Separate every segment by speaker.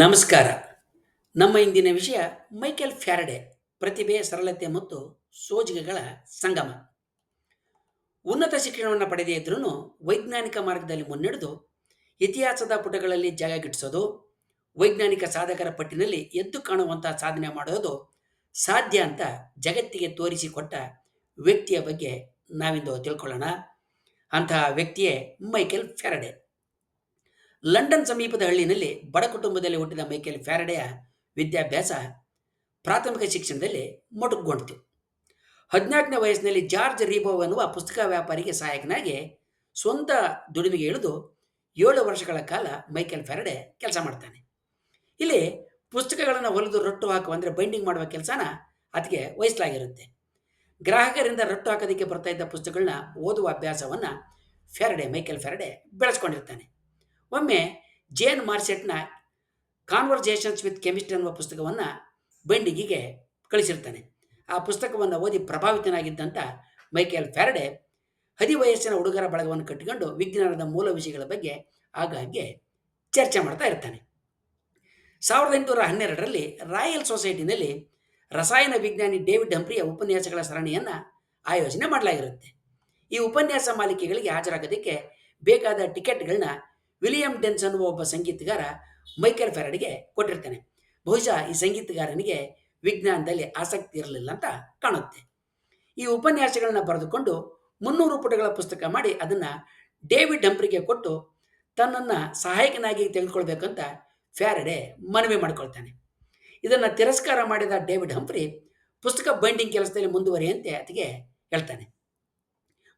Speaker 1: ನಮಸ್ಕಾರ. ನಮ್ಮ ಇಂದಿನ ವಿಷಯ ಮೈಕೆಲ್ ಫ್ಯಾರಡೆ ಪ್ರತಿಭೆ ಸರಳತೆ ಮತ್ತು ಸೋಜಿಗೆಗಳ ಸಂಗಮ. ಉನ್ನತ ಶಿಕ್ಷಣವನ್ನು ಪಡೆದೇ ಇದ್ರೂ ವೈಜ್ಞಾನಿಕ ಮಾರ್ಗದಲ್ಲಿ ಮುನ್ನಡೆದು, ಇತಿಹಾಸದ ಪುಟಗಳಲ್ಲಿ ಜಾಗ ಗಿಟ್ಟಿಸೋದು, ವೈಜ್ಞಾನಿಕ ಸಾಧಕರ ಪಟ್ಟಿನಲ್ಲಿ ಎದ್ದು ಕಾಣುವಂತಹ ಸಾಧನೆ ಮಾಡೋದು ಸಾಧ್ಯ ಅಂತ ಜಗತ್ತಿಗೆ ತೋರಿಸಿಕೊಟ್ಟ ವ್ಯಕ್ತಿಯ ಬಗ್ಗೆ ನಾವಿಂದು ತಿಳ್ಕೊಳ್ಳೋಣ. ಅಂತಹ ವ್ಯಕ್ತಿಯೇ ಮೈಕೆಲ್ ಫ್ಯಾರಡೆ. ಲಂಡನ್ ಸಮೀಪದ ಹಳ್ಳಿನಲ್ಲಿ ಬಡ ಕುಟುಂಬದಲ್ಲಿ ಹುಟ್ಟಿದ ಮೈಕೆಲ್ ಫ್ಯಾರಡೆಯ ವಿದ್ಯಾಭ್ಯಾಸ ಪ್ರಾಥಮಿಕ ಶಿಕ್ಷಣದಲ್ಲಿ ಮೊಟಕುಗೊಂಡಿತು. ಹದಿನಾಲ್ಕನೇ ವಯಸ್ಸಿನಲ್ಲಿ ಜಾರ್ಜ್ ರೀಬೋ ಎನ್ನುವ ಪುಸ್ತಕ ವ್ಯಾಪಾರಿಗೆ ಸಹಾಯಕನಾಗಿ ಸ್ವಂತ ದುಡಿಮೆಗೆ ಇಳಿದು ಏಳು ವರ್ಷಗಳ ಕಾಲ ಮೈಕೆಲ್ ಫ್ಯಾರಡೆ ಕೆಲಸ ಮಾಡ್ತಾನೆ. ಇಲ್ಲಿ ಪುಸ್ತಕಗಳನ್ನು ಹೊಲಿದು ರಟ್ಟು ಹಾಕುವ ಅಂದರೆ ಬೈಂಡಿಂಗ್ ಮಾಡುವ ಕೆಲಸನ ಅದಕ್ಕೆ ವಹಿಸಲಾಗಿರುತ್ತೆ ಗ್ರಾಹಕರಿಂದ ರಟ್ಟು ಹಾಕೋದಕ್ಕೆ ಬರ್ತಾ ಇದ್ದ ಪುಸ್ತಕಗಳನ್ನ ಓದುವ ಅಭ್ಯಾಸವನ್ನು ಫ್ಯಾರಡೆ ಮೈಕೇಲ್ ಫ್ಯಾರಡೆ ಬೆಳೆಸ್ಕೊಂಡಿರ್ತಾನೆ. ಒಮ್ಮೆ ಜೇನ್ ಮಾರ್ಸೆಟ್ನ ಕಾನ್ವರ್ಜೇಷನ್ಸ್ ವಿತ್ ಕೆಮಿಸ್ಟ್ರಿ ಅನ್ನುವ ಪುಸ್ತಕವನ್ನು ಬೆಂಡಿಗಿಗೆ ಕಳಿಸಿರ್ತಾನೆ. ಆ ಪುಸ್ತಕವನ್ನು ಓದಿ ಪ್ರಭಾವಿತನಾಗಿದ್ದಂಥ ಮೈಕೆಲ್ ಫ್ಯಾರಡೆ ಹದಿವಯಸ್ಸಿನ ಹುಡುಗರ ಬಳಗವನ್ನು ಕಟ್ಟಿಕೊಂಡು ವಿಜ್ಞಾನದ ಮೂಲ ವಿಷಯಗಳ ಬಗ್ಗೆ ಆಗಾಗ್ಗೆ ಚರ್ಚೆ ಮಾಡ್ತಾ ಇರ್ತಾನೆ. ಸಾವಿರದ ಎಂಟುನೂರ ಹನ್ನೆರಡರಲ್ಲಿ ರಾಯಲ್ ಸೊಸೈಟಿನಲ್ಲಿ ರಸಾಯನ ವಿಜ್ಞಾನಿ ಡೇವಿಡ್ ಹಂಪ್ರಿಯ ಉಪನ್ಯಾಸಗಳ ಸರಣಿಯನ್ನು ಆಯೋಜನೆ ಮಾಡಲಾಗಿರುತ್ತೆ. ಈ ಉಪನ್ಯಾಸ ಮಾಲಿಕೆಗಳಿಗೆ ಹಾಜರಾಗೋದಕ್ಕೆ ಬೇಕಾದ ಟಿಕೆಟ್ಗಳನ್ನ ವಿಲಿಯಂ ಡೆನ್ಸ್ ಅನ್ನುವ ಒಬ್ಬ ಸಂಗೀತಗಾರ ಮೈಕೆಲ್ ಫೆರಡ್ಗೆ ಕೊಟ್ಟಿರ್ತಾನೆ. ಬಹುಶಃ ಈ ಸಂಗೀತಗಾರನಿಗೆ ವಿಜ್ಞಾನದಲ್ಲಿ ಆಸಕ್ತಿ ಇರಲಿಲ್ಲ ಅಂತ ಕಾಣುತ್ತೆ. ಈ ಉಪನ್ಯಾಸಗಳನ್ನ ಬರೆದುಕೊಂಡು ಮುನ್ನೂರು ಪುಟಗಳ ಪುಸ್ತಕ ಮಾಡಿ ಅದನ್ನು ಡೇವಿಡ್ ಹಂಪ್ರಿಗೆ ಕೊಟ್ಟು ತನ್ನನ್ನು ಸಹಾಯಕನಾಗಿ ತೆಗೆದುಕೊಳ್ಬೇಕಂತ ಫ್ಯಾರಡೆ ಮನವಿ ಮಾಡಿಕೊಳ್ತಾನೆ. ಇದನ್ನು ತಿರಸ್ಕಾರ ಮಾಡಿದ ಡೇವಿಡ್ ಹಂಪ್ರಿ ಪುಸ್ತಕ ಬೈಂಡಿಂಗ್ ಕೆಲಸದಲ್ಲಿ ಮುಂದುವರಿಯಂತೆ ಆತಗೆ ಹೇಳ್ತಾನೆ.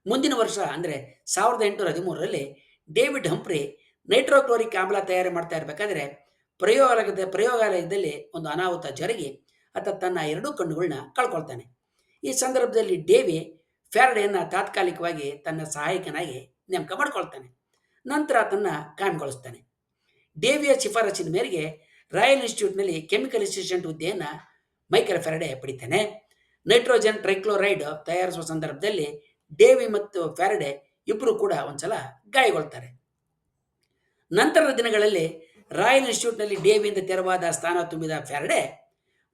Speaker 1: ಮುಂದಿನ ವರ್ಷ ಅಂದರೆ ಸಾವಿರದ ಎಂಟುನೂರ ಹದಿಮೂರರಲ್ಲಿ ಡೇವಿಡ್ ಹಂಪ್ರಿ ನೈಟ್ರೋಕ್ಲೋರಿಕ್ ಆಮ್ಲ ತಯಾರಿ ಮಾಡ್ತಾ ಇರಬೇಕಾದ್ರೆ ಪ್ರಯೋಗಾಲಯದ ಪ್ರಯೋಗಾಲಯದಲ್ಲಿ ಒಂದು ಅನಾಹುತ ಜರುಗಿ ಆತ ತನ್ನ ಎರಡೂ ಕಣ್ಣುಗಳನ್ನ ಕಳ್ಕೊಳ್ತಾನೆ. ಈ ಸಂದರ್ಭದಲ್ಲಿ ಡೇವಿ ಫ್ಯಾರಡೆಯನ್ನು ತಾತ್ಕಾಲಿಕವಾಗಿ ತನ್ನ ಸಹಾಯಕನಾಗಿ ನೇಮಕ ಮಾಡ್ಕೊಳ್ತಾನೆ. ನಂತರ ಆತನ್ನ ಕಾಯಂಗೊಳಿಸ್ತಾನೆ ಡೇವಿಯ ಶಿಫಾರಸಿನ ಮೇರೆಗೆ ರಾಯಲ್ ಇನ್ಸ್ಟಿಟ್ಯೂಟ್ನಲ್ಲಿ ಕೆಮಿಕಲ್ ಅಸಿಸ್ಟೆಂಟ್ ಹುದ್ದೆಯನ್ನು ಮೈಕೆಲ್ ಫ್ಯಾರಡೆ ಪಡಿತಾನೆ. ನೈಟ್ರೋಜನ್ ಟ್ರೈಕ್ಲೋರೈಡ್ ತಯಾರಿಸುವ ಸಂದರ್ಭದಲ್ಲಿ ಡೇವಿ ಮತ್ತು ಫ್ಯಾರಡೆ ಇಬ್ಬರು ಕೂಡ ಒಂದ್ಸಲ ಗಾಯಗೊಳ್ತಾರೆ. ನಂತರದ ದಿನಗಳಲ್ಲಿ ರಾಯಲ್ ಇನ್ಸ್ಟಿಟ್ಯೂಟ್ನಲ್ಲಿ ಡೇವಿಯಿಂದ ತೆರವಾದ ಸ್ಥಾನ ತುಂಬಿದ ಫ್ಯಾರಡೆ,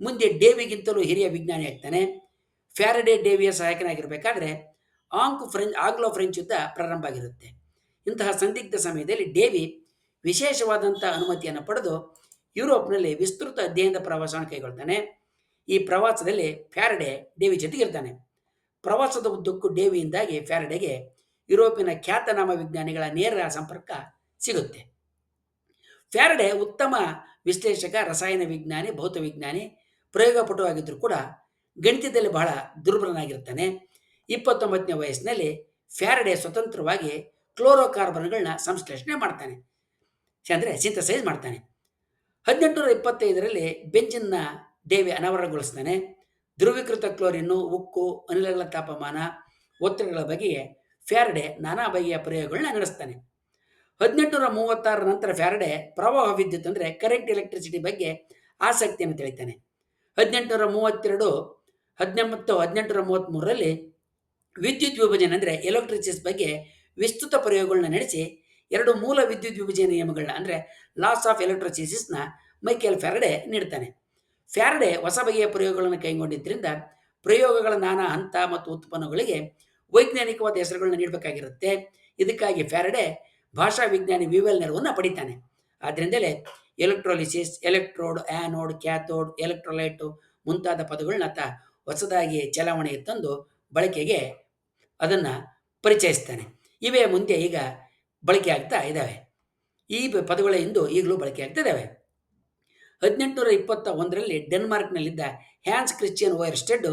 Speaker 1: ಮುಂದೆ ಡೇವಿಗಿಂತಲೂ ಹಿರಿಯ ವಿಜ್ಞಾನಿ ಆಗ್ತಾನೆ. ಫ್ಯಾರಡೆ ಡೇವಿಯ ಸಹಾಯಕನಾಗಿರಬೇಕಾದ್ರೆ ಆಂಕ್ ಫ್ರೆಂಚ್, ಆಂಗ್ಲೋ ಫ್ರೆಂಚ್ ಯುದ್ಧ ಪ್ರಾರಂಭ ಆಗಿರುತ್ತೆ. ಇಂತಹ ಸಂದಿಗ್ಧ ಸಮಯದಲ್ಲಿ ಡೇವಿ ವಿಶೇಷವಾದಂಥ ಅನುಮತಿಯನ್ನು ಪಡೆದು ಯುರೋಪ್ನಲ್ಲಿ ವಿಸ್ತೃತ ಅಧ್ಯಯನದ ಪ್ರವಾಸವನ್ನು ಕೈಗೊಳ್ತಾನೆ. ಈ ಪ್ರವಾಸದಲ್ಲಿ ಫ್ಯಾರಡೆ ಡೇವಿ ಜೊತೆಗಿರ್ತಾನೆ. ಪ್ರವಾಸದ ಉದ್ದಕ್ಕೂ ಡೇವಿಯಿಂದಾಗಿ ಫ್ಯಾರಡೆಗೆ ಯುರೋಪಿನ ಖ್ಯಾತನಾಮ ವಿಜ್ಞಾನಿಗಳ ನೇರ ಸಂಪರ್ಕ ಸಿಗುತ್ತೆ. ಫ್ಯಾರಡೆ ಉತ್ತಮ ವಿಶ್ಲೇಷಕ, ರಸಾಯನ ವಿಜ್ಞಾನಿ, ಭೌತ ವಿಜ್ಞಾನಿ ಪ್ರಯೋಗಪಟುವಾಗಿದ್ದರೂ ಕೂಡ ಗಣಿತದಲ್ಲಿ ಬಹಳ ದುರ್ಬಲನಾಗಿರ್ತಾನೆ. ಇಪ್ಪತ್ತೊಂಬತ್ತನೇ ವಯಸ್ಸಿನಲ್ಲಿ ಫ್ಯಾರಡೆ ಸ್ವತಂತ್ರವಾಗಿ ಕ್ಲೋರೋಕಾರ್ಬನ್ಗಳನ್ನ ಸಂಶ್ಲೇಷಣೆ ಮಾಡ್ತಾನೆ. ಅಂದರೆ ಸಿಂಥಸೈಸ್ ಮಾಡ್ತಾನೆ. ಹದಿನೆಂಟುನೂರ ಇಪ್ಪತ್ತೈದರಲ್ಲಿ ಬೆಂಜಿನ್ನ ಡೇವಿ ಅನಾವರಣಗೊಳಿಸ್ತಾನೆ. ಧ್ರುವೀಕೃತ ಕ್ಲೋರಿನ್ನು ಉಕ್ಕು, ಅನಿಲಗಳ ತಾಪಮಾನ, ಒತ್ತಡಗಳ ಬಗೆಗೆ ಫ್ಯಾರಡೆ ನಾನಾ ಬಗೆಯ ಪ್ರಯೋಗಗಳನ್ನ ನಡೆಸ್ತಾನೆ. ಹದಿನೆಂಟುನೂರ ಮೂವತ್ತಾರ ನಂತರ ಫ್ಯಾರಡೆ ಪ್ರವಾಹ ವಿದ್ಯುತ್ ಅಂದರೆ ಕರೆಂಟ್ ಎಲೆಕ್ಟ್ರಿಸಿಟಿ ಬಗ್ಗೆ ಆಸಕ್ತಿಯನ್ನು ತಿಳಿತಾನೆ. ಹದಿನೆಂಟುನೂರ ಮೂವತ್ತೆರಡು ಹದಿನೆಂಬತ್ತು ಹದಿನೆಂಟುನೂರ ಮೂವತ್ತ್ಮೂರರಲ್ಲಿ ವಿದ್ಯುತ್ ವಿಭಜನೆ ಅಂದರೆ ಎಲೆಕ್ಟ್ರಿಸಿಸ್ ಬಗ್ಗೆ ವಿಸ್ತೃತ ಪ್ರಯೋಗಗಳನ್ನ ನಡೆಸಿ ಎರಡು ಮೂಲ ವಿದ್ಯುತ್ ವಿಭಜನೆ ನಿಯಮಗಳನ್ನ ಅಂದರೆ ಲಾಸ್ ಆಫ್ ಎಲೆಕ್ಟ್ರಿಸಿಸ್ನ ಮೈಕೆಲ್ ಫ್ಯಾರಡೆ ನೀಡ್ತಾನೆ. ಫ್ಯಾರಡೆ ಹೊಸ ಬಗೆಯ ಪ್ರಯೋಗಗಳನ್ನು ಕೈಗೊಂಡಿದ್ದರಿಂದ ಪ್ರಯೋಗಗಳ ನಾನಾ ಹಂತ ಮತ್ತು ಉತ್ಪನ್ನಗಳಿಗೆ ವೈಜ್ಞಾನಿಕವಾದ ಹೆಸರುಗಳನ್ನ ನೀಡಬೇಕಾಗಿರುತ್ತೆ. ಇದಕ್ಕಾಗಿ ಫ್ಯಾರಡೆ ಭಾಷಾ ವಿಜ್ಞಾನಿ ವಿವೆಲ್ ನೆರವನ್ನು ಪಡಿತಾನೆ. ಆದ್ದರಿಂದಲೇ electrolysis, electrode anode cathode, electrolyte ಮುಂತಾದ ಪದಗಳನ್ನ ಆತ ಹೊಸದಾಗಿ ಚಲಾವಣೆಗೆ ತಂದು ಬಳಕೆಗೆ ಅದನ್ನು ಪರಿಚಯಿಸ್ತಾನೆ. ಇವೇ ಮುಂದೆ ಈಗ ಬಳಕೆ ಆಗ್ತಾ ಇದ್ದಾವೆ ಈ ಪದಗಳ ಇಂದು ಈಗಲೂ ಬಳಕೆ ಆಗ್ತಾ ಇದ್ದಾವೆ ಹದಿನೆಂಟುನೂರ ಇಪ್ಪತ್ತ ಒಂದರಲ್ಲಿ ಡೆನ್ಮಾರ್ಕ್ನಲ್ಲಿದ್ದ ಹ್ಯಾನ್ಸ್ ಕ್ರಿಶ್ಚಿಯನ್ ವೈರ್ಸ್ಟೆಡ್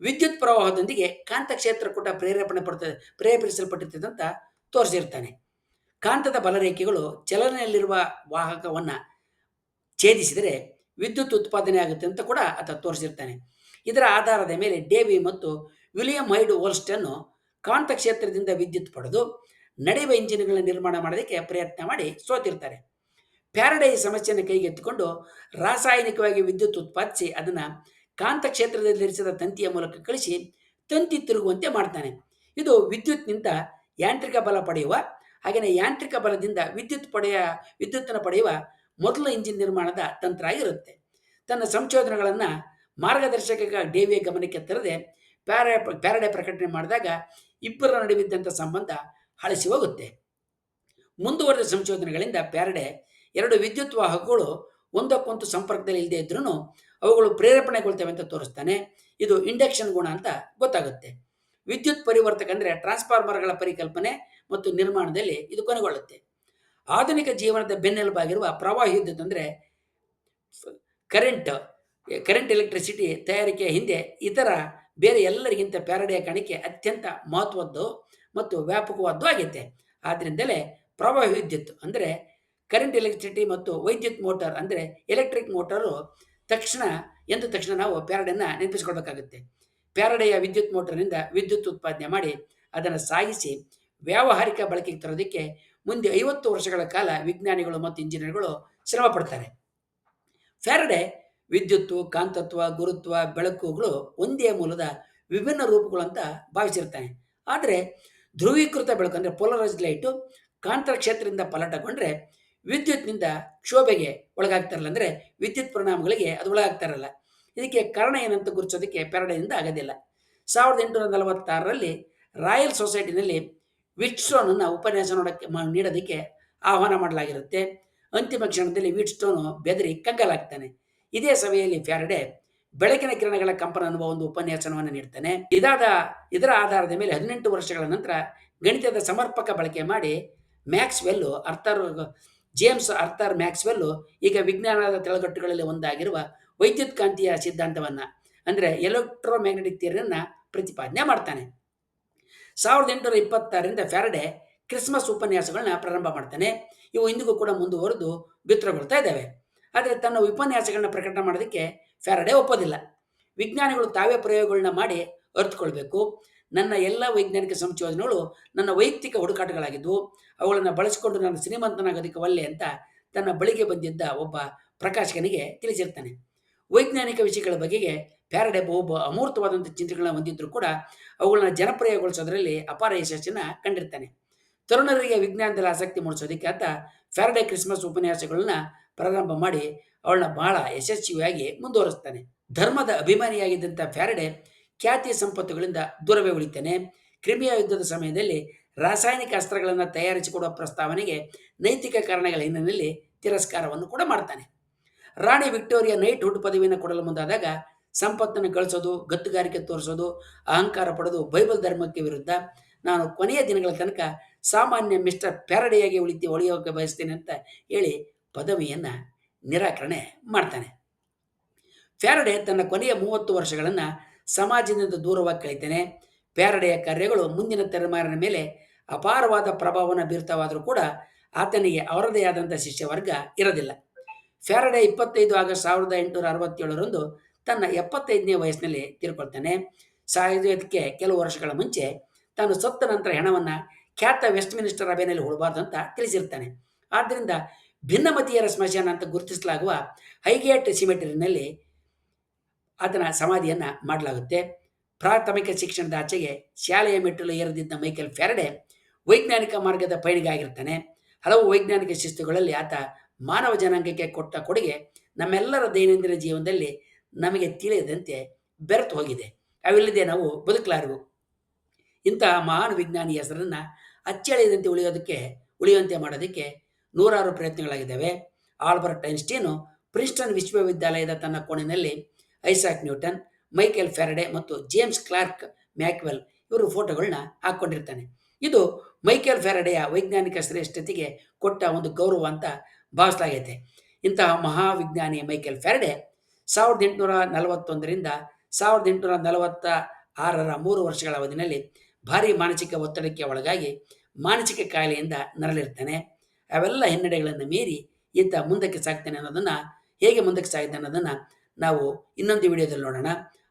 Speaker 1: ವಿದ್ಯುತ್ ಪ್ರವಾಹದೊಂದಿಗೆ ಕಾಂತಕ್ಷೇತ್ರ ಕೂಡ ಪ್ರೇರೇಪಣೆ ಪಡ್ತದೆ ಪ್ರೇರೇಪಿಸಲ್ಪಟ್ಟಿರ್ತದೆ ಅಂತ ತೋರಿಸಿರ್ತಾನೆ. ಕಾಂತದ ಬಲರೇಖೆಗಳು ಚಲನೆಯಲ್ಲಿರುವ ವಾಹಕವನ್ನು ಛೇದಿಸಿದರೆ ವಿದ್ಯುತ್ ಉತ್ಪಾದನೆ ಆಗುತ್ತೆ ಅಂತ ಕೂಡ ಆತ ತೋರಿಸಿರ್ತಾನೆ. ಇದರ ಆಧಾರದ ಮೇಲೆ ಡೇವಿ ಮತ್ತು ವಿಲಿಯಂ ಹೈಡ್ ಕಾಂತ ಕ್ಷೇತ್ರದಿಂದ ವಿದ್ಯುತ್ ಪಡೆದು ನಡೆಯುವ ಇಂಜಿನ್ಗಳ ನಿರ್ಮಾಣ ಮಾಡೋದಕ್ಕೆ ಪ್ರಯತ್ನ ಮಾಡಿ ಸೋತಿರ್ತಾರೆ. ಪ್ಯಾರಡೈ ಸಮಸ್ಯೆಯನ್ನು ಕೈಗೆತ್ತಿಕೊಂಡು ರಾಸಾಯನಿಕವಾಗಿ ವಿದ್ಯುತ್ ಉತ್ಪಾದಿಸಿ ಅದನ್ನು ಕಾಂತ ಕ್ಷೇತ್ರದಲ್ಲಿರಿಸಿದ ತಂತಿಯ ಮೂಲಕ ಕಳಿಸಿ ತಂತಿ ತಿರುಗುವಂತೆ ಮಾಡ್ತಾನೆ. ಇದು ವಿದ್ಯುತ್ನಿಂದ ಯಾಂತ್ರಿಕ ಬಲ ಪಡೆಯುವ ಹಾಗೆಯೇ ಯಾಂತ್ರಿಕ ಬಲದಿಂದ ವಿದ್ಯುತ್ ಪಡೆಯ, ವಿದ್ಯುತ್ತನ್ನು ಪಡೆಯುವ ಮೊದಲ ಇಂಜಿನ್ ನಿರ್ಮಾಣದ ತಂತ್ರ ಆಗಿರುತ್ತೆ ತನ್ನ ಸಂಶೋಧನೆಗಳನ್ನು ಮಾರ್ಗದರ್ಶಕ ಡೇವಿಯ ಗಮನಕ್ಕೆ ತರದೆ ಪ್ಯಾರ ಪ್ಯಾರಡೆ ಪ್ರಕಟಣೆ ಮಾಡಿದಾಗ ಇಬ್ಬರ ನಡುವಿದ್ದಂಥ ಸಂಬಂಧ ಹಳಸಿ ಹೋಗುತ್ತೆ. ಮುಂದುವರೆದ ಸಂಶೋಧನೆಗಳಿಂದ ಪ್ಯಾರಡೆ ಎರಡು ವಿದ್ಯುತ್ ವಾಹಕಗಳು ಒಂದಕ್ಕೊಂದು ಸಂಪರ್ಕದಲ್ಲಿ ಇಲ್ಲದೆ ಇದ್ರೂ ಅವುಗಳು ಪ್ರೇರೇಪಣೆಗೊಳ್ತವೆ ಅಂತ ತೋರಿಸ್ತಾನೆ. ಇದು ಇಂಡಕ್ಷನ್ ಗುಣ ಅಂತ ಗೊತ್ತಾಗುತ್ತೆ. ವಿದ್ಯುತ್ ಪರಿವರ್ತಕ ಅಂದರೆ ಟ್ರಾನ್ಸ್ಫಾರ್ಮರ್ಗಳ ಪರಿಕಲ್ಪನೆ ಮತ್ತು ನಿರ್ಮಾಣದಲ್ಲಿ ಇದು ಕೊನೆಗೊಳ್ಳುತ್ತೆ. ಆಧುನಿಕ ಜೀವನದ ಬೆನ್ನೆಲುಬಾಗಿರುವ ಪ್ರವಾಹ ವಿದ್ಯುತ್ ಅಂದರೆ ಕರೆಂಟ್ ಕರೆಂಟ್ ಎಲೆಕ್ಟ್ರಿಸಿಟಿ ತಯಾರಿಕೆಯ ಹಿಂದೆ ಇತರ ಬೇರೆ ಎಲ್ಲರಿಗಿಂತ ಪ್ಯಾರಡೆಯ ಕಾಣಿಕೆ ಅತ್ಯಂತ ಮಹತ್ವದ್ದು ಮತ್ತು ವ್ಯಾಪಕವಾದ್ದು ಆಗಿದೆ ಆದ್ದರಿಂದಲೇ ಪ್ರವಾಹ ವಿದ್ಯುತ್ ಅಂದರೆ ಕರೆಂಟ್ ಎಲೆಕ್ಟ್ರಿಸಿಟಿ ಮತ್ತು ವೈದ್ಯುತ್ ಮೋಟಾರ್ ಅಂದರೆ ಎಲೆಕ್ಟ್ರಿಕ್ ಮೋಟಾರು ತಕ್ಷಣ, ಎಂದ ತಕ್ಷಣ ನಾವು ಪ್ಯಾರಡೆಯನ್ನು ನೆನಪಿಸ್ಕೊಳ್ಬೇಕಾಗುತ್ತೆ. ಪ್ಯಾರಡೆಯ ವಿದ್ಯುತ್ ಮೋಟರ್ನಿಂದ ವಿದ್ಯುತ್ ಉತ್ಪಾದನೆ ಮಾಡಿ ಅದನ್ನು ಸಾಗಿಸಿ ವ್ಯಾವಹಾರಿಕ ಬಳಕೆಗೆ ತರೋದಕ್ಕೆ ಮುಂದೆ ಐವತ್ತು ವರ್ಷಗಳ ಕಾಲ ವಿಜ್ಞಾನಿಗಳು ಮತ್ತು ಇಂಜಿನಿಯರ್ಗಳು ಶ್ರಮ ಪಡ್ತಾರೆ ಫ್ಯಾರಡೆ ವಿದ್ಯುತ್ತು, ಕಾಂತತ್ವ, ಗುರುತ್ವ, ಬೆಳಕುಗಳು ಒಂದೇ ಮೂಲದ ವಿಭಿನ್ನ ರೂಪಗಳು ಅಂತ ಭಾವಿಸಿರ್ತಾನೆ ಆದರೆ ಧ್ರುವೀಕೃತ ಬೆಳಕು ಅಂದರೆ ಪೋಲರೈಸ್ಡ್ ಲೈಟು ಕಾಂತರ ಕ್ಷೇತ್ರದಿಂದ ಪಲಟಗೊಂಡ್ರೆ ವಿದ್ಯುತ್ನಿಂದ ಕ್ಷೋಭೆಗೆ ಒಳಗಾಗ್ತಾರಲ್ಲ ಅಂದರೆ ವಿದ್ಯುತ್ ಪರಿಣಾಮಗಳಿಗೆ ಅದು ಒಳಗಾಗ್ತಾರಲ್ಲ ಇದಕ್ಕೆ ಕಾರಣ ಏನಂತ ಗುರುತಿಸೋದಕ್ಕೆ ಪೆರಡೆಯಿಂದ ಆಗೋದಿಲ್ಲ. ಸಾವಿರದ ಎಂಟುನೂರ ನಲವತ್ತಾರರಲ್ಲಿ ರಾಯಲ್ ಸೊಸೈಟಿನಲ್ಲಿ ವಿಟ್ಸ್ಟೋನನ್ನು ಉಪನ್ಯಾಸ ನೋಡೋಕ್ಕೆ ನೀಡೋದಕ್ಕೆ ಆಹ್ವಾನ ಮಾಡಲಾಗಿರುತ್ತೆ. ಅಂತಿಮ ಕ್ಷಣದಲ್ಲಿ ವಿಟ್ಸ್ಟೋನು ಬೆದರಿ ಕಗ್ಗಲಾಗ್ತಾನೆ ಇದೇ ಸಭೆಯಲ್ಲಿ ಫ್ಯಾರಡೆ ಬೆಳಕಿನ ಕಿರಣಗಳ ಕಂಪನ ಅನ್ನುವ ಒಂದು ಉಪನ್ಯಾಸನವನ್ನು ನೀಡ್ತಾನೆ. ಇದಾದ, ಇದರ ಆಧಾರದ ಮೇಲೆ ಹದಿನೆಂಟು ವರ್ಷಗಳ ನಂತರ ಗಣಿತದ ಸಮರ್ಪಕ ಬಳಕೆ ಮಾಡಿ Maxwell Arthur, James Arthur Maxwell ಈಗ ವಿಜ್ಞಾನದ ತಳಗಟ್ಟುಗಳಲ್ಲಿ ಒಂದಾಗಿರುವ ವೈದ್ಯುತ್ ಕಾಂತಿಯ ಸಿದ್ಧಾಂತವನ್ನು, ಅಂದರೆ ಎಲೆಕ್ಟ್ರೋಮ್ಯಾಗ್ನೆಟಿಕ್ ಥಿಯರಿಯನ್ನು ಪ್ರತಿಪಾದನೆ ಮಾಡ್ತಾನೆ. ಸಾವಿರದ ಎಂಟುನೂರ ಇಪ್ಪತ್ತಾರರಿಂದ ಫ್ಯಾರಡೆ ಕ್ರಿಸ್ಮಸ್ ಉಪನ್ಯಾಸಗಳನ್ನ ಪ್ರಾರಂಭ ಮಾಡ್ತಾನೆ. ಇವು ಇಂದಿಗೂ ಕೂಡ ಮುಂದುವರೆದು ಬಿತ್ತರಗೊಳ್ತಾ ಇದ್ದಾವೆ. ಆದರೆ ತನ್ನ ಉಪನ್ಯಾಸಗಳನ್ನ ಪ್ರಕಟಣೆ ಮಾಡೋದಕ್ಕೆ ಫ್ಯಾರಡೆ ಒಪ್ಪೋದಿಲ್ಲ. ವಿಜ್ಞಾನಿಗಳು ತಾವೇ ಪ್ರಯೋಗಗಳನ್ನ ಮಾಡಿ ಅರ್ಥಕೊಳ್ಬೇಕು ನನ್ನ ಎಲ್ಲ ವೈಜ್ಞಾನಿಕ ಸಂಶೋಧನೆಗಳು ನನ್ನ ವೈಯಕ್ತಿಕ ಹುಡುಕಾಟಗಳಾಗಿದ್ದವು ಅವುಗಳನ್ನು ಬಳಸಿಕೊಂಡು ನಾನು ಶ್ರೀಮಂತನಾಗೋದಕ್ಕೆ ಒಲ್ಲೆ ಅಂತ ತನ್ನ ಬಳಿಗೆ ಬಂದಿದ್ದ ಒಬ್ಬ ಪ್ರಕಾಶಕನಿಗೆ ತಿಳಿಸಿರ್ತಾನೆ. ವೈಜ್ಞಾನಿಕ ವಿಷಯಗಳ ಬಗೆಗೆ ಪ್ಯಾರಡೆ ಬಹು ಅಮೂರ್ತವಾದಂಥ ಚಿಂತನೆಗಳನ್ನ ಹೊಂದಿದ್ರು ಕೂಡ ಅವುಗಳನ್ನ ಜನಪ್ರಿಯಗೊಳಿಸೋದ್ರಲ್ಲಿ ಅಪಾರ ಯಶಸ್ಸನ್ನು ಕಂಡಿರ್ತಾನೆ. ತರುಣರಿಗೆ ವಿಜ್ಞಾನದಲ್ಲಿ ಆಸಕ್ತಿ ಮೂಡಿಸೋದಕ್ಕೆ ಅಂತ ಫ್ಯಾರಡೆ ಕ್ರಿಸ್ಮಸ್ ಉಪನ್ಯಾಸಗಳನ್ನ ಪ್ರಾರಂಭ ಮಾಡಿ ಅವಳನ್ನ ಬಹಳ ಯಶಸ್ವಿಯಾಗಿ ಮುಂದುವರಿಸ್ತಾನೆ. ಧರ್ಮದ ಅಭಿಮಾನಿಯಾಗಿದ್ದಂಥ ಫ್ಯಾರಡೆ ಖ್ಯಾತಿಯ ಸಂಪತ್ತುಗಳಿಂದ ದೂರವೇ ಉಳಿತಾನೆ. ಕ್ರಿಮಿಯ ಯುದ್ಧದ ಸಮಯದಲ್ಲಿ ರಾಸಾಯನಿಕ ಅಸ್ತ್ರಗಳನ್ನು ತಯಾರಿಸಿಕೊಡುವ ಪ್ರಸ್ತಾವನೆಗೆ ನೈತಿಕ ಕಾರಣಗಳ ಹಿನ್ನೆಲೆಯಲ್ಲಿ ತಿರಸ್ಕಾರವನ್ನು ಕೂಡ ಮಾಡ್ತಾನೆ. ರಾಣಿ ವಿಕ್ಟೋರಿಯಾ ನೈಟ್ ಹುಡ್ ಪದವಿಯನ್ನು ಕೊಡಲು ಮುಂದಾದಾಗ ಸಂಪತ್ತನ್ನು ಗಳಿಸೋದು ಗತ್ತುಗಾರಿಕೆ ತೋರಿಸೋದು, ಅಹಂಕಾರ ಪಡೆದು ಬೈಬಲ್ ಧರ್ಮಕ್ಕೆ ವಿರುದ್ಧ ನಾನು ಕೊನೆಯ ದಿನಗಳ ತನಕ ಸಾಮಾನ್ಯ ಮಿಸ್ಟರ್ ಪ್ಯಾರಡೆಯಾಗಿ ಉಳಿತಿ ಒಳಿಯೋಕೆ ಬಯಸ್ತೇನೆ ಅಂತ ಹೇಳಿ ಪದವಿಯನ್ನು ನಿರಾಕರಣೆ ಮಾಡ್ತಾನೆ. ಫ್ಯಾರಡೆ ತನ್ನ ಕೊನೆಯ ಮೂವತ್ತು ವರ್ಷಗಳನ್ನು ಸಮಾಜದಿಂದ ದೂರವಾಗಿ ಕಳೀತಾನೆ. ಪ್ಯಾರಡೆಯ ಕಾರ್ಯಗಳು ಮುಂದಿನ ತಲೆಮಾರಿನ ಮೇಲೆ ಅಪಾರವಾದ ಪ್ರಭಾವವನ್ನು ಬೀರ್ತಾವಾದರೂ ಕೂಡ ಆತನಿಗೆ ಅವರದೇ ಆದಂಥ ಶಿಷ್ಯವರ್ಗ ಇರೋದಿಲ್ಲ. ಫ್ಯಾರಡೆ ಇಪ್ಪತ್ತೈದು ಆಗಸ್ಟ್ ಸಾವಿರದ ಎಂಟುನೂರ ಅರವತ್ತೇಳರಂದು ತನ್ನ ಎಪ್ಪತ್ತೈದನೇ ವಯಸ್ಸಿನಲ್ಲಿ ತೀರ್ಕೊಳ್ತಾನೆ. ಸಾಯೋದಕ್ಕೆ ಕೆಲವು ವರ್ಷಗಳ ಮುಂಚೆ ತಾನು ಸತ್ತ ನಂತರ ಹೆಣವನ್ನು ಖ್ಯಾತ ವೆಸ್ಟ್ ಮಿನಿಸ್ಟರ್ ಅಭೆನಲ್ಲಿ ಹುಡಬಾರ್ದು ಅಂತ ತಿಳಿಸಿರ್ತಾನೆ. ಆದ್ದರಿಂದ ಭಿನ್ನಮತೀಯರ ಸ್ಮಶಾನ ಅಂತ ಗುರುತಿಸಲಾಗುವ ಹೈಗೇಟ್ ಸಿಮೆಟರಿನಲ್ಲಿ ಆತನ ಸಮಾಧಿಯನ್ನು ಮಾಡಲಾಗುತ್ತೆ. ಪ್ರಾಥಮಿಕ ಶಿಕ್ಷಣದ ಆಚೆಗೆ ಶಾಲೆಯ ಮೆಟ್ಟಲು ಏರದಿದ್ದ ಮೈಕೆಲ್ ಫ್ಯಾರಡೆ ವೈಜ್ಞಾನಿಕ ಮಾರ್ಗದ ಪಯಣಿಗಾಗಿರ್ತಾನೆ ಹಲವು ವೈಜ್ಞಾನಿಕ ಶಿಸ್ತುಗಳಲ್ಲಿ ಆತ ಮಾನವ ಜನಾಂಗಕ್ಕೆ ಕೊಟ್ಟ ಕೊಡುಗೆ ನಮ್ಮೆಲ್ಲರ ದೈನಂದಿನ ಜೀವನದಲ್ಲಿ ನಮಗೆ ತಿಳಿಯದಂತೆ ಬೆರೆತು ಹೋಗಿದೆ. ಅವಿಲ್ಲದೆ ನಾವು ಬದುಕಲಾರವು. ಇಂತಹ ಮಹಾನ್ ವಿಜ್ಞಾನಿ ಹೆಸರನ್ನು ಅಚ್ಚಳಿಯದಂತೆ ಉಳಿಯೋದಕ್ಕೆ, ಉಳಿಯುವಂತೆ ಮಾಡೋದಕ್ಕೆ ನೂರಾರು ಪ್ರಯತ್ನಗಳಾಗಿದ್ದಾವೆ. ಆಲ್ಬರ್ಟ್ ಐನ್ಸ್ಟೀನು ಪ್ರಿನ್ಸ್ಟನ್ ವಿಶ್ವವಿದ್ಯಾಲಯದ ತನ್ನ ಕೋಣೆಯಲ್ಲಿ ಐಸಾಕ್ ನ್ಯೂಟನ್, ಮೈಕೆಲ್ ಫ್ಯಾರಡೆ ಮತ್ತು ಜೇಮ್ಸ್ ಕ್ಲಾರ್ಕ್ ಮ್ಯಾಕ್ವೆಲ್ ಇವರು ಫೋಟೋಗಳನ್ನ ಹಾಕ್ಕೊಂಡಿರ್ತಾನೆ. ಇದು ಮೈಕೆಲ್ ಫ್ಯಾರಡೆಯ ವೈಜ್ಞಾನಿಕ ಶ್ರೇಷ್ಠತೆಗೆ ಕೊಟ್ಟ ಒಂದು ಗೌರವ ಅಂತ ಭಾವಿಸಲಾಗೈತೆ. ಇಂತಹ ಮಹಾವಿಜ್ಞಾನಿ ಮೈಕೆಲ್ ಫ್ಯಾರಡೆ ಸಾವಿರದ ಎಂಟುನೂರ ನಲವತ್ತೊಂದರಿಂದ ಸಾವಿರದ ಎಂಟುನೂರ ನಲವತ್ತ ಆರರ ಮೂರು ವರ್ಷಗಳ ಅವಧಿನಲ್ಲಿ ಭಾರಿ ಮಾನಸಿಕ ಒತ್ತಡಕ್ಕೆ ಒಳಗಾಗಿ ಮಾನಸಿಕ ಕಾಯಿಲೆಯಿಂದ ನರಳಿರ್ತಾನೆ. ಅವೆಲ್ಲ ಹಿನ್ನಡೆಗಳನ್ನು ಮೀರಿ ಈತ ಮುಂದಕ್ಕೆ ಸಾಗ್ತಾನೆ ಅನ್ನೋದನ್ನು, ಹೇಗೆ ಮುಂದಕ್ಕೆ ಸಾಗಿದೆ ಅನ್ನೋದನ್ನು ನಾವು ಇನ್ನೊಂದು ವಿಡಿಯೋದಲ್ಲಿ ನೋಡೋಣ.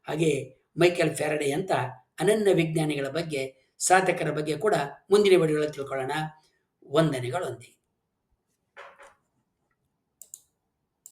Speaker 1: ಹಾಗೆ ಮೈಕೆಲ್ ಫ್ಯಾರಡೆ ಅಂತ ಅನನ್ಯ ವಿಜ್ಞಾನಿಗಳ ಬಗ್ಗೆ, ಸಾಧಕರ ಬಗ್ಗೆ ಕೂಡ ಮುಂದಿನ ವಿಡಿಯೋಗಳಲ್ಲಿ ತಿಳ್ಕೊಳ್ಳೋಣ. ವಂದನೆಗಳೊಂದಿಗೆ